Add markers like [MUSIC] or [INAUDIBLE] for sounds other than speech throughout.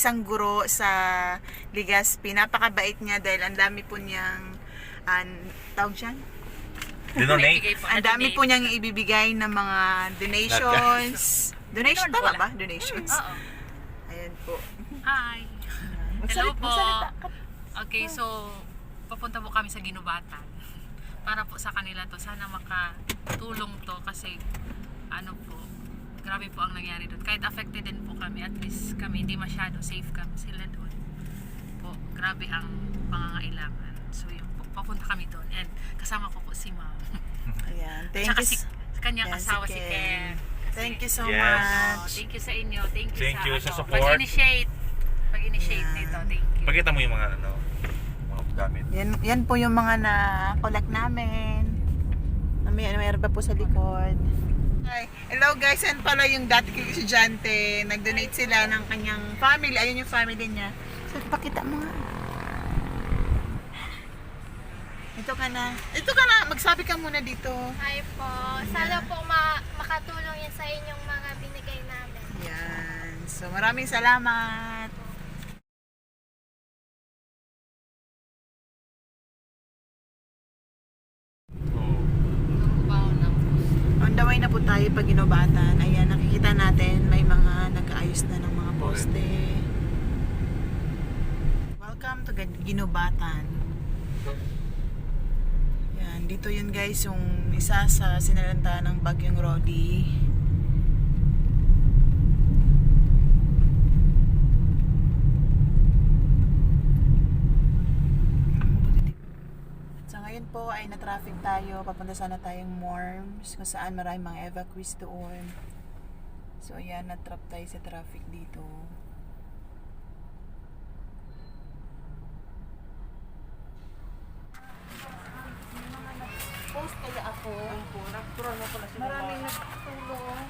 po sa Ligaspi. Napakabait niya dahil ang dami po niyang an tawag dyan? Dinonate. Ang na dami po niyang ibibigay ng mga donations. Donation tama ba? Donations. Oo. Ayan po. Hi. Hello po. Okay, so papunta po kami sa Ginubatan. Para po sa kanila to, sana makatulong to kasi ano po, grabe po ang nangyari doon. Kahit po kami, at least kami hindi masyado safe kami sila doon. Po, grabe ang pangangailangan. So yun po, papunta kami doon. And kasama ko po si ma'am. [LAUGHS] Ayan. Thank Tsaka you. si, si kanyang Yan, si asawa si Ken. Ken. Thank you so Yes. Oh, much. thank you sa inyo. Thank you Thank sa, you ano, sa support. Pag-initiate. Pag-initiate Yan. nito. Thank you. Pakita mo yung mga ano, mga gamit. Yan, yan po yung mga na-collect namin. May, mayroon pa po sa likod. Hi. Hello guys, yan pala yung dati kong estudyante. Nag-donate sila ng kanyang family. Ayun yung family niya. So, pakita mo nga. Ito ka na. Ito ka na. Magsabi ka muna dito. Hi po. Sana po ma- makatulong yan sa inyong mga binigay namin. Yan. So, maraming salamat. On the way na po tayo pag ginobatan. Ayan, nakikita natin may mga nag-aayos na ng mga poste. Welcome to Gin- Ginobatan. Yan, dito yun guys yung isa sa sinalanta ng Bagyong Rodi. So ngayon po ay na-traffic tayo. Papunta sana tayong Morms kung saan maraming mga evacuees doon. So ayan, na-trap tayo sa traffic dito. Post kaya ako. Maraming nagtulong.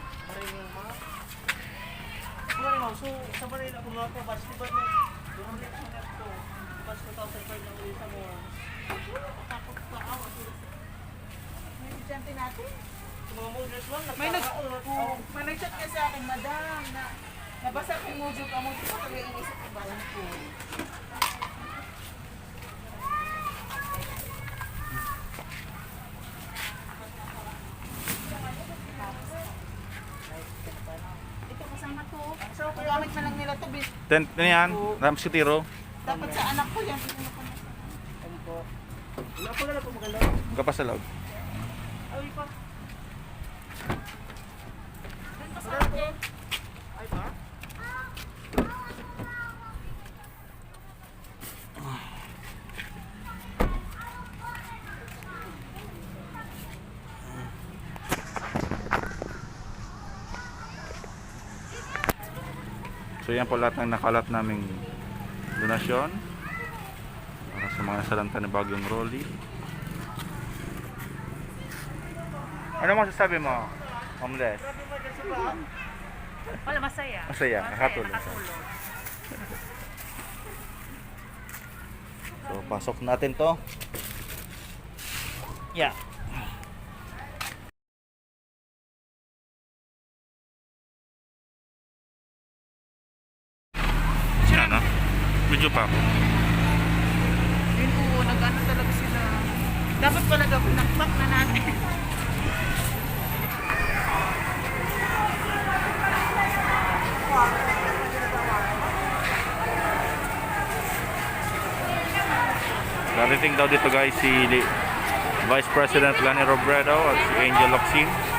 So, sa Manila, kung mga kabas, di ba na, doon ulit sa net ko tao sa part ng ulit mo. Takot pa ako. May estudyante natin. Sa mga models lang, May nag oh, may nag-chat ka sa akin, madam, na nabasa ko yung mojo ka mo. Ito talaga yung isip ko ba ko. Kasama to. So, gamit na lang nila to. bis- Tent na yan, Rams Kitiro. Dapat sa anak ko yan. Ko Ano po? Wala po na lang po maganda. Huwag pa sa loob. Ay, pa. Ay, pa? So yan po lahat ng nakalat naming donasyon para sa mga nasalanta ni Bagyong Rolly. Ano mo sasabi mo, homeless? Wala, masaya. Masaya, nakatulong. So pasok natin to. Yeah. Sino na? Medyo pa ako. Yun po, nag-ano talaga sila. Dapat pala daw pinakpak na natin. Darating daw dito guys si Vice President Lani Robredo at si Angel Locsin.